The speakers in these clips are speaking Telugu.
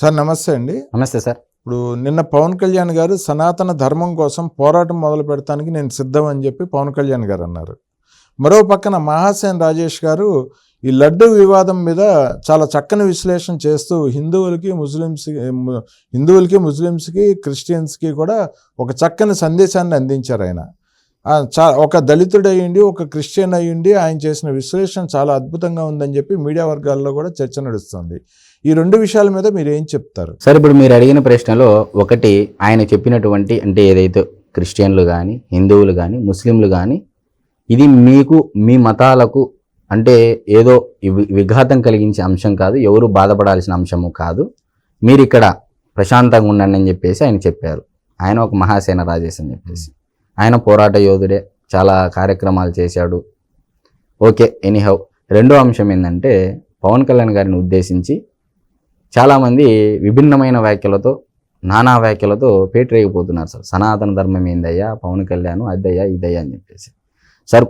సార్ నమస్తే అండి. నమస్తే సార్. ఇప్పుడు నిన్న పవన్ కళ్యాణ్ గారు సనాతన ధర్మం కోసం పోరాటం మొదలు పెడతానికి నేను సిద్ధం అని చెప్పి పవన్ కళ్యాణ్ గారు అన్నారు. మరో పక్కన మహాసేన్ రాజేష్ గారు ఈ లడ్డు వివాదం మీద చాలా చక్కని విశ్లేషణ చేస్తూ హిందువులకి ముస్లిమ్స్కి ము- హిందువులకి ముస్లిమ్స్కి క్రిస్టియన్స్కి కూడా ఒక చక్కని సందేశాన్ని అందించారు ఆయన. చా ఒక దళితుడు అయ్యిండి ఒక క్రిస్టియన్ అయ్యిండి ఆయన చేసిన విశ్లేషణ చాలా అద్భుతంగా ఉందని చెప్పి మీడియా వర్గాల్లో కూడా చర్చ నడుస్తుంది. ఈ రెండు విషయాల మీద మీరు ఏం చెప్తారు? సార్ ఇప్పుడు మీరు అడిగిన ప్రశ్నలో ఒకటి ఆయన చెప్పినటువంటి అంటే ఏదైతే క్రిస్టియన్లు కానీ హిందువులు కానీ ముస్లింలు కానీ ఇది మీకు మీ మతాలకు అంటే ఏదో విఘాతం కలిగించే అంశం కాదు ఎవరు బాధపడాల్సిన అంశము కాదు. మీరు ఇక్కడ ప్రశాంతంగా ఉండండి అని చెప్పేసి ఆయన చెప్పారు. ఆయన ఒక మహాసేన రాజేష్ అని చెప్పేసి. ఆయన పోరాట యోధుడే చాలా కార్యక్రమాలు చేశాడు. Okay anyhow. రెండో అంశం ఏంటంటే పవన్ కళ్యాణ్ గారిని ఉద్దేశించి చాలామంది విభిన్నమైన వ్యాఖ్యలతో నానా వ్యాఖ్యలతో పేటరేగిపోతున్నారు సార్. సనాతన ధర్మం ఏందయ్యా? పవన్ కళ్యాణ్ అద్దయ్యా ఇదయ్యా అని చెప్పేసి. సార్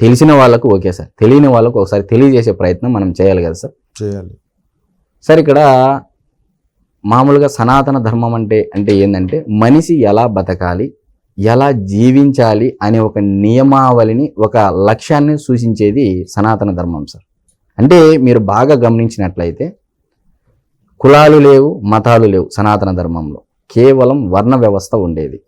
తెలిసిన వాళ్ళకు ఓకే సార్. తెలియని వాళ్ళకు ఒకసారి తెలియజేసే ప్రయత్నం మనం చేయాలి కదా సార్? చేయాలి. సార్ ఇక్కడ మామూలుగా సనాతన ధర్మం అంటే అంటే ఏంటంటే మనిషి ఎలా బతకాలి ఎలా జీవించాలి అనే ఒక నియమావళిని ఒక లక్ష్యాన్ని సూచించేది సనాతన ధర్మం సార్. అంటే మీరు బాగా గమనించినట్లయితే కులాలు లేవు మతాలు లేవు సనాతన ధర్మంలో. కేవలం వర్ణ వ్యవస్థ ఉండేది.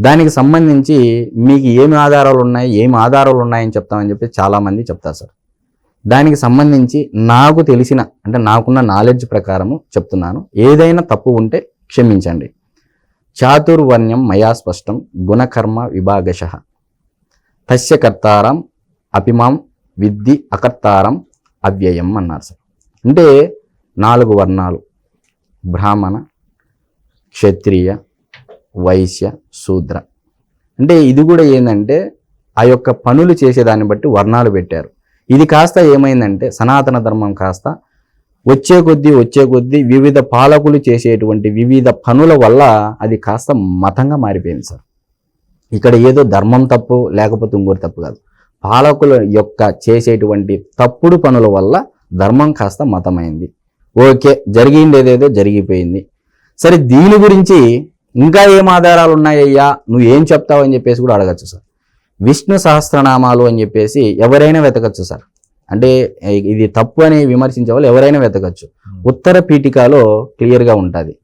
దానికి సంబంధించి మీకు ఏమి ఆధారాలు ఉన్నాయి ఏమి ఆధారాలు ఉన్నాయని చెప్తామని చెప్పి చాలామంది చెప్తారు సార్. దానికి సంబంధించి నాకు తెలిసిన అంటే నాకున్న నాలెడ్జ్ ప్రకారము చెప్తున్నాను. ఏదైనా తప్పు ఉంటే క్షమించండి. చాతుర్వర్ణ్యం మయా స్పష్టం గుణకర్మ విభాగశ. తస్య కర్తారం అపిమాం విద్ది అకర్తారం అవ్యయం అన్నారు సార్. అంటే నాలుగు వర్ణాలు. బ్రాహ్మణ క్షత్రియ వైశ్య శూద్ర. అంటే ఇది కూడా ఏంటంటే ఆ యొక్క పనులు చేసేదాన్ని బట్టి వర్ణాలు పెట్టారు. ఇది కాస్త ఏమైందంటే సనాతన ధర్మం కాస్త వచ్చే కొద్దీ వచ్చే కొద్దీ వివిధ పాలకులు చేసేటువంటి వివిధ పనుల వల్ల అది కాస్త మతంగా మారిపోయింది సార్. ఇక్కడ ఏదో ధర్మం తప్పు లేకపోతే ఇంకోటి తప్పు కాదు. పాలకుల యొక్క చేసేటువంటి తప్పుడు పనుల వల్ల ధర్మం కాస్త మతమైంది. ఓకే జరిగిండేదేదో జరిగిపోయింది. సరే దీని గురించి ఇంకా ఏం ఆధారాలు ఉన్నాయ్యా నువ్వు ఏం చెప్తావు అని చెప్పేసి కూడా అడగచ్చు సార్. విష్ణు సహస్రనామాలు అని చెప్పేసి ఎవరైనా వెతకచ్చు సార్. అంటే ఇది తప్పు అని విమర్శించే వాళ్ళు ఎవరైనా వెతకచ్చు. ఉత్తర పీఠికలో క్లియర్గా ఉంటుంది.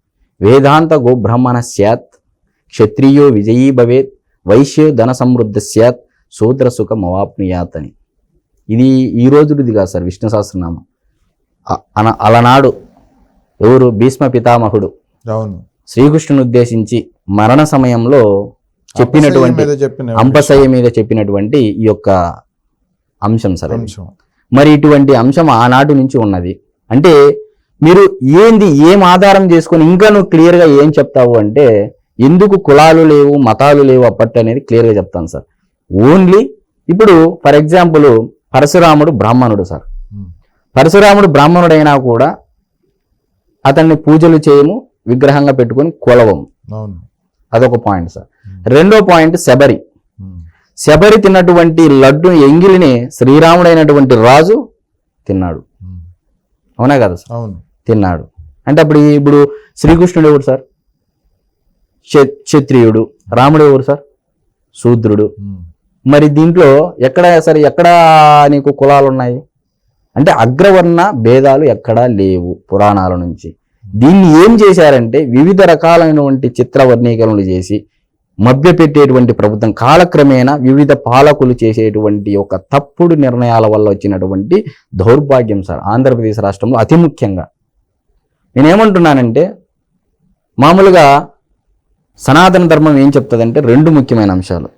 వేదాంత గోబ్రహ్మణ స్యాత్ క్షత్రియో విజయీ భవేత్ వైశ్యో ధన సమృద్ధ స్యాత్ శూద్ర సుఖ మవాప్నుయాత్ అని. ఇది ఈ రోజుది కాదు సార్ విష్ణు సహస్రనామం. అన- అలనాడు ఎవరు భీష్మ పితామహుడు అవును. శ్రీకృష్ణుని ఉద్దేశించి మరణ సమయంలో చెప్పినటువంటి అంపశయ్య మీద చెప్పినటువంటి ఈ యొక్క అంశం సార్ మరి ఇటువంటి అంశం ఆనాటి నుంచి ఉన్నది. అంటే మీరు ఏంది ఏం ఆధారం చేసుకొని ఇంకా నువ్వు క్లియర్గా ఏం చెప్తావు అంటే ఎందుకు కులాలు లేవు మతాలు లేవు అప్పటి అనేది క్లియర్గా చెప్తాను సార్. ఓన్లీ ఇప్పుడు ఫర్ ఎగ్జాంపుల్ పరశురాముడు బ్రాహ్మణుడు సార్. పరశురాముడు బ్రాహ్మణుడైనా కూడా అతన్ని పూజలు చేయము విగ్రహంగా పెట్టుకొని కొలవము. అదొక పాయింట్ సార్. రెండో పాయింట్ శబరి. శబరి తిన్నటువంటి లడ్డు ఎంగిలిని శ్రీరాముడైనటువంటి రాజు తిన్నాడు. అవునా కదా సార్? అవును. తిన్నాడు. అంటే అప్పుడు ఇప్పుడు శ్రీకృష్ణుడు ఎవరు సార్? క్ష- క్షత్రియుడు. రాముడు ఎవరు సార్? శూద్రుడు. మరి దీంట్లో ఎక్కడ సరే ఎక్కడ నీకు కులాలు ఉన్నాయి అంటే అగ్రవర్ణ భేదాలు ఎక్కడా లేవు పురాణాల నుంచి. దీన్ని ఏం చేశారంటే వివిధ రకాలైనటువంటి చిత్ర వర్ణీకరణలు చేసి మభ్యపెట్టేటువంటి ప్రభుత్వం కాలక్రమేణా వివిధ పాలకులు చేసేటువంటి ఒక తప్పుడు నిర్ణయాల వల్ల వచ్చినటువంటి దౌర్భాగ్యం సార్ ఆంధ్రప్రదేశ్ రాష్ట్రంలో అతి ముఖ్యంగా. నేనేమంటున్నానంటే మామూలుగా సనాతన ధర్మం ఏం చెప్తుందంటే రెండు ముఖ్యమైన అంశాలు.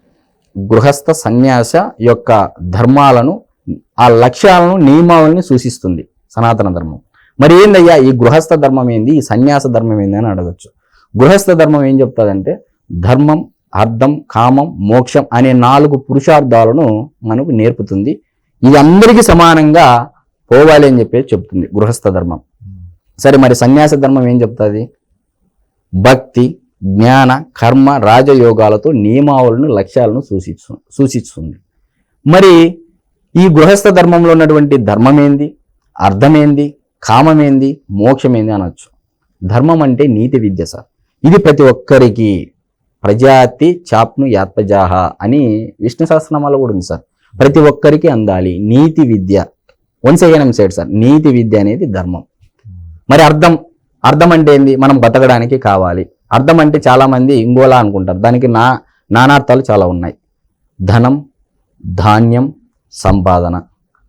గృహస్థ సన్యాస యొక్క ధర్మాలను ఆ లక్ష్యాలను నియమావళిని సూచిస్తుంది సనాతన ధర్మం. మరి ఏందయ్యా? ఈ గృహస్థ ధర్మం ఏంది? ఈ సన్యాస ధర్మం ఏంది అని అడగచ్చు. గృహస్థ ధర్మం ఏం చెప్తుందంటే ధర్మం అర్థం కామం మోక్షం అనే నాలుగు పురుషార్థాలను మనకు నేర్పుతుంది. ఇది అందరికీ సమానంగా పోవాలి అని చెప్పేసి చెప్తుంది గృహస్థ ధర్మం. సరే మరి సన్యాస ధర్మం ఏం చెప్తుంది? భక్తి జ్ఞాన కర్మ రాజయోగాలతో నియమావళిని లక్ష్యాలను సూచిస్తు సూచిస్తుంది. మరి ఈ గృహస్థ ధర్మంలో ఉన్నటువంటి ధర్మం ఏంది అర్థం ఏంది కామం అనొచ్చు. ధర్మం అంటే నీతి విద్య సార్. ఇది ప్రతి ఒక్కరికి ప్రజాతి చాప్ను యాత్మజాహ అని విష్ణు సహస్రనామాలో కూడా ఉంది సార్. ప్రతి ఒక్కరికి అందాలి. నీతి విద్య. వన్స్ అయ్యానం సైడ్ సార్. నీతి విద్య అనేది ధర్మం. మరి అర్థం. అర్థం అంటే ఏంది? మనం బతకడానికి కావాలి. అర్థం అంటే చాలామంది ఇంగోలా అనుకుంటారు. దానికి నా నానార్థాలు చాలా ఉన్నాయి. ధనం ధాన్యం సంపాదన.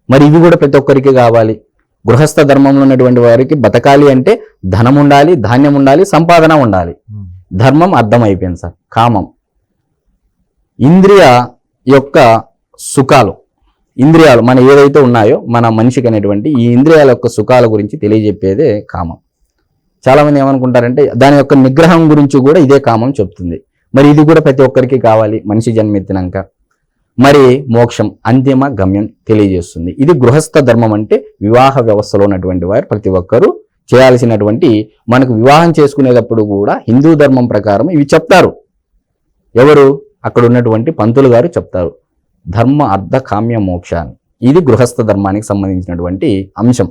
మరి ఇవి కూడా ప్రతి ఒక్కరికి కావాలి. గృహస్థ ధర్మంలో ఉన్నటువంటి వారికి బతకాలి అంటే ధనం ఉండాలి ధాన్యం ఉండాలి సంపాదన ఉండాలి. ధర్మం అర్థం అయిపోయింది సార్. కామం. ఇంద్రియ యొక్క సుఖాలు ఇంద్రియాలు మన ఏదైతే ఉన్నాయో మన మనిషికి అనేటువంటి ఈ ఇంద్రియాల యొక్క సుఖాల గురించి తెలియజెప్పేదే కామం. చాలామంది ఏమనుకుంటారంటే దాని యొక్క నిగ్రహం గురించి కూడా ఇదే కామం చెప్తుంది. మరి ఇది కూడా ప్రతి ఒక్కరికి కావాలి మనిషి జన్మెత్తినాక మరి మోక్షం అంతిమ గమ్యం తెలియజేస్తుంది. ఇది గృహస్థ ధర్మం అంటే వివాహ వ్యవస్థలో ఉన్నటువంటి వారు ప్రతి ఒక్కరూ చేయాల్సినటువంటి మనకు వివాహం చేసుకునేటప్పుడు కూడా హిందూ ధర్మం ప్రకారం ఇవి చెప్తారు. ఎవరు? అక్కడ ఉన్నటువంటి పంతులు గారు చెప్తారు. ధర్మ అర్ధ కామ్య మోక్షాన్ని ఇది గృహస్థ ధర్మానికి సంబంధించినటువంటి అంశం.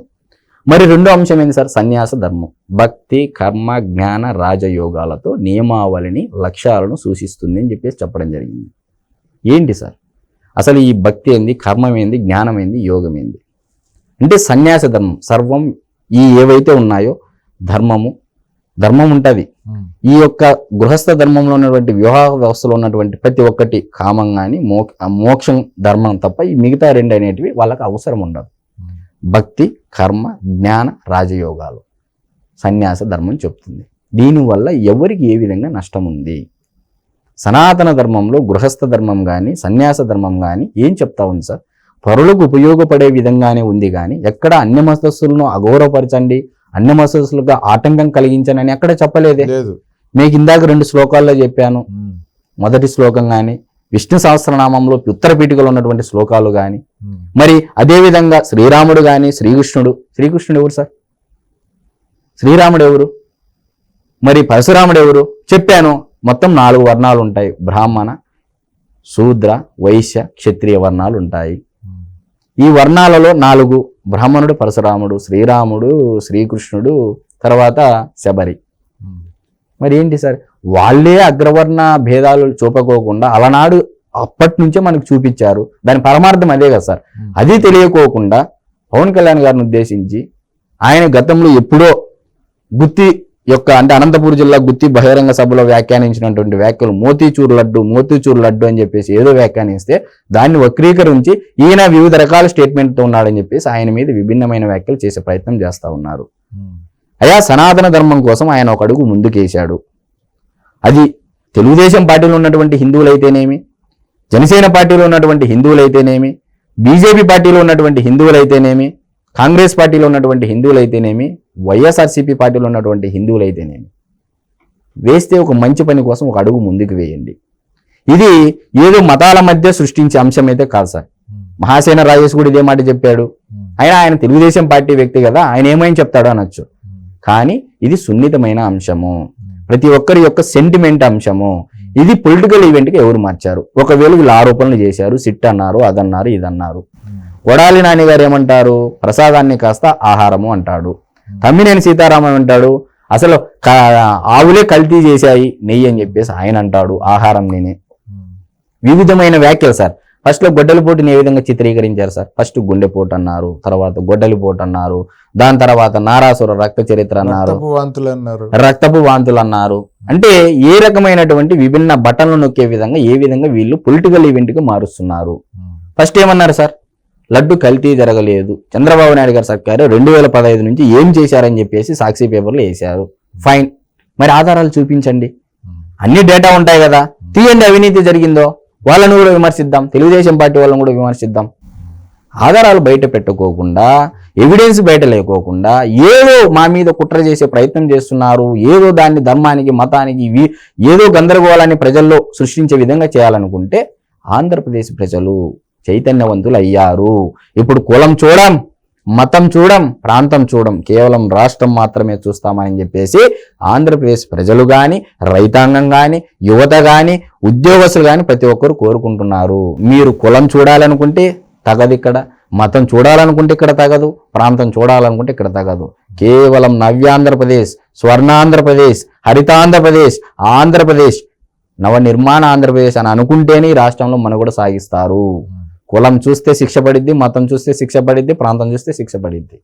మరి రెండో అంశం ఏంటి సార్? సన్యాస ధర్మం. భక్తి కర్మ జ్ఞాన రాజయోగాలతో నియమావళిని లక్ష్యాలను సూచిస్తుంది అని చెప్పేసి చెప్పడం జరిగింది. ఏంటి సార్? అసలు ఈ భక్తి ఏంది? కర్మం ఏంది? జ్ఞానం ఏంది? యోగం ఏంది? అంటే సన్యాస ధర్మం సర్వం ఈ ఏవైతే ఉన్నాయో ధర్మము ధర్మం ఉంటుంది. ఈ యొక్క గృహస్థ ధర్మంలో ఉన్నటువంటి వివాహ వ్యవస్థలో ఉన్నటువంటి ప్రతి ఒక్కటి కామం కానీ మోక్ష మోక్షం ధర్మం తప్ప ఈ మిగతా రెండు అనేటివి వాళ్ళకి అవసరం ఉండదు. భక్తి కర్మ జ్ఞాన రాజయోగాలు. సన్యాస ధర్మం చెప్తుంది. దీనివల్ల ఎవరికి ఏ విధంగా నష్టం ఉంది? సనాతన ధర్మంలో గృహస్థ ధర్మం కానీ సన్యాస ధర్మం కానీ ఏం చెప్తా ఉంది సార్? పరులకు ఉపయోగపడే విధంగానే ఉంది కానీ ఎక్కడ అన్య మతస్థులను అగౌరవపరచండి అన్య మతస్థులుగా ఆటంకం కలిగించనని ఎక్కడ చెప్పలేదే? లేదు. మీకు ఇందాక రెండు శ్లోకాల్లో చెప్పాను. మొదటి శ్లోకం కానీ విష్ణు సహస్రనామంలో ఉత్తర పీఠికలో ఉన్నటువంటి శ్లోకాలు కానీ మరి అదే విధంగా శ్రీరాముడు కానీ శ్రీకృష్ణుడు శ్రీకృష్ణుడు ఎవరు సార్? శ్రీరాముడు ఎవరు? మరి పరశురాముడు ఎవరు? చెప్పాను. మొత్తం నాలుగు వర్ణాలు ఉంటాయి. బ్రాహ్మణ శూద్ర వైశ్య క్షత్రియ వర్ణాలు ఉంటాయి. ఈ వర్ణాలలో నాలుగు బ్రాహ్మణుడు పరశురాముడు శ్రీరాముడు శ్రీకృష్ణుడు తర్వాత శబరి. మరి ఏంటి సార్? వాళ్ళే అగ్రవర్ణ భేదాలు చూపకోకుండా అలనాడు అప్పటి నుంచే మనకు చూపించారు. దాని పరమార్థం అదే కదా సార్. అది తెలియకోకుండా పవన్ కళ్యాణ్ గారిని ఉద్దేశించి ఆయన గతంలో ఎప్పుడో గుత్తి యొక్క అంటే అనంతపూర్ జిల్లా గుత్తి బహిరంగ సభలో వ్యాఖ్యానించినటువంటి వ్యాఖ్యలు మోతీచూర్ లడ్డు మోతీచూర్ లడ్డు అని చెప్పేసి ఏదో వ్యాఖ్యానిస్తే దాన్ని వక్రీకరించి ఈయన వివిధ రకాల స్టేట్మెంట్తో ఉన్నాడని చెప్పేసి ఆయన మీద విభిన్నమైన వ్యాఖ్యలు చేసే ప్రయత్నం చేస్తా ఉన్నారు. అయా సనాతన ధర్మం కోసం ఆయన ఒక అడుగు ముందుకేశాడు. అది తెలుగుదేశం పార్టీలో ఉన్నటువంటి హిందువులైతేనేమి? జనసేన పార్టీలో ఉన్నటువంటి హిందువులైతేనేమి? బీజేపీ పార్టీలో ఉన్నటువంటి హిందువులైతేనేమి? కాంగ్రెస్ పార్టీలో ఉన్నటువంటి హిందువులైతేనేమి? వైఎస్ఆర్సీపీ పార్టీలో ఉన్నటువంటి హిందువులైతేనేమి వేస్తే ఒక మంచి పని కోసం ఒక అడుగు ముందుకు వేయండి. ఇది ఏదో మతాల మధ్య సృష్టించే అంశం అయితే కాదు సార్. మహాసేన రాజేష్ కూడా ఇదే మాట చెప్పాడు. ఆయన ఆయన తెలుగుదేశం పార్టీ వ్యక్తి కదా ఆయన ఏమైనా చెప్తాడో అనొచ్చు. కానీ ఇది సున్నితమైన అంశము. ప్రతి ఒక్కరి యొక్క సెంటిమెంట్ అంశము. ఇది పొలిటికల్ ఈవెంట్కి ఎవరు మార్చారు? ఒకవేళ వీళ్ళు ఆరోపణలు చేశారు సిట్ అన్నారు అదన్నారు ఇదన్నారు. కొడాలి నాని గారు ఏమంటారు? ప్రసాదాన్ని కాస్త ఆహారము అంటాడు. తమ్మినేని సీతారామన్ అంటాడు. అసలు ఆవులే కల్తీ చేశాయి నెయ్యి అని చెప్పేసి ఆయన అంటాడు ఆహారం నేనే. వివిధమైన వ్యాఖ్యలు సార్. ఫస్ట్లో గొడ్డలిపోటుని ఏ విధంగా చిత్రీకరించారు సార్? ఫస్ట్ గుండెపోటు అన్నారు తర్వాత గొడ్డలిపోటు అన్నారు దాని తర్వాత నారాసుర రక్త చరిత్ర అన్నారు. రక్తపు వాంతులు అన్నారు. రక్తపు వాంతులు అన్నారు. అంటే ఏ రకమైనటువంటి విభిన్న బటన్లు నొక్కే విధంగా ఏ విధంగా వీళ్ళు పొలిటికల్ ఈవెంట్కి మారుస్తున్నారు? ఫస్ట్ ఏమన్నారు సార్? లడ్డు కల్తీ జరగలేదు. చంద్రబాబు నాయుడు గారు సర్కారు రెండు వేల పదహైదు నుంచి ఏం చేశారని చెప్పేసి సాక్షి పేపర్లు వేశారు. ఫైన్. మరి ఆధారాలు చూపించండి. అన్ని డేటా ఉంటాయి కదా. తీయండి అవినీతి జరిగిందో వాళ్ళని కూడా విమర్శిద్దాం. తెలుగుదేశం పార్టీ వాళ్ళని కూడా విమర్శిద్దాం. ఆధారాలు బయట పెట్టుకోకుండా ఎవిడెన్స్ బయట లేకోకుండా ఏదో మా మీద కుట్ర చేసే ప్రయత్నం చేస్తున్నారు. ఏదో దాన్ని ధర్మానికి మతానికి వి- ఏదో గందరగోళాన్ని ప్రజల్లో సృష్టించే విధంగా చేయాలనుకుంటే ఆంధ్రప్రదేశ్ ప్రజలు చైతన్యవంతులు అయ్యారు ఇప్పుడు కులం చూడం మతం చూడం ప్రాంతం చూడం కేవలం రాష్ట్రం మాత్రమే చూస్తామని చెప్పేసి ఆంధ్రప్రదేశ్ ప్రజలు కానీ రైతాంగం కానీ యువత కానీ ఉద్యోగస్తులు కానీ ప్రతి ఒక్కరు కోరుకుంటున్నారు. మీరు కులం చూడాలనుకుంటే తగదు ఇక్కడ మతం చూడాలనుకుంటే ఇక్కడ తగదు ప్రాంతం చూడాలనుకుంటే ఇక్కడ తగదు. కేవలం నవ్యాంధ్రప్రదేశ్ స్వర్ణాంధ్రప్రదేశ్ హరితాంధ్రప్రదేశ్ ఆంధ్రప్రదేశ్ నవ నిర్మాణ ఆంధ్రప్రదేశ్ అని అనుకుంటేనే ఈ రాష్ట్రంలో మనుగడ సాగిస్తారు. కులం చూస్తే శిక్ష పడిద్ది మతం చూస్తే శిక్ష పడిద్ది ప్రాంతం చూస్తే శిక్ష పడిద్ది.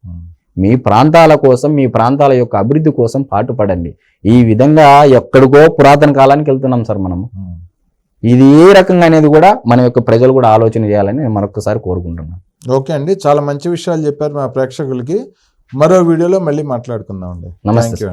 మీ ప్రాంతాల కోసం మీ ప్రాంతాల యొక్క అభివృద్ధి కోసం పాటుపడండి. ఈ విధంగా ఎక్కడికో పురాతన కాలానికి వెళ్తున్నాం సార్ మనము. ఇది ఏ రకంగా అనేది కూడా మన యొక్క ప్రజలు కూడా ఆలోచన చేయాలని నేను మరొకసారి కోరుకుంటున్నాను. ఓకే అండి. చాలా మంచి విషయాలు చెప్పారు మా ప్రేక్షకులకి. మరో వీడియోలో మళ్ళీ మాట్లాడుకుందాం అండి. నమస్తే